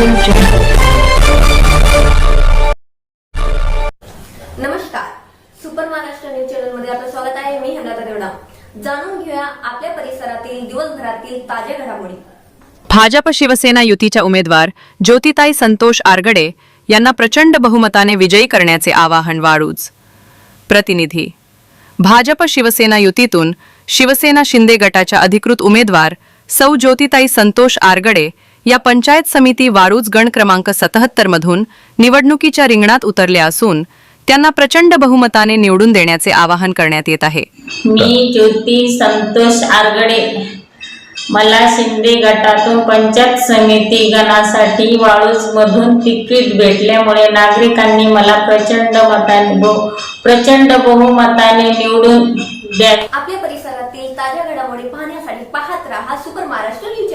नमस्कार. Super Maharashtra news चॅनलमध्ये आपलं स्वागत आहे. मी हनाता देवडा. जाणून घेऊया आपल्या परिसरातील दिवसभरातील ताज्या घडामोडी. भाजप शिवसेना युतीच्या उमेदवार ज्योतिताई संतोष आरगडे यांना प्रचंड बहुमताने विजयी करण्याचे आवाहन वाळूज. प्रतिनिधी भाजप शिवसेना युतीतून शिवसेना शिंदे गटाच्या अधिकृत उमेदवार सौ ज्योतिताई संतोष आरगडे या पंचायत समिती वाळूज गण क्रमांक सतहत्तर मधून निवडणुकीच्या रिंगणात उतरल्या असून त्यांना प्रचंड बहुमताने निवडून देण्याचे आवाहन करण्यात येत आहे. मी ज्योती संतोष आरगडे. मला शिंदे गटातून पंचायत समिती गणासाठी वाळूज मधून तिकीट भेटल्यामुळे नागरिकांनी मला प्रचंड मताने प्रचंड बहुमताने निवडून द्या आपल्या परिसरातील ताज्या घडामोडी पाहण्यासाठी पाहत राहा सुपर महाराष्ट्र न्यूज.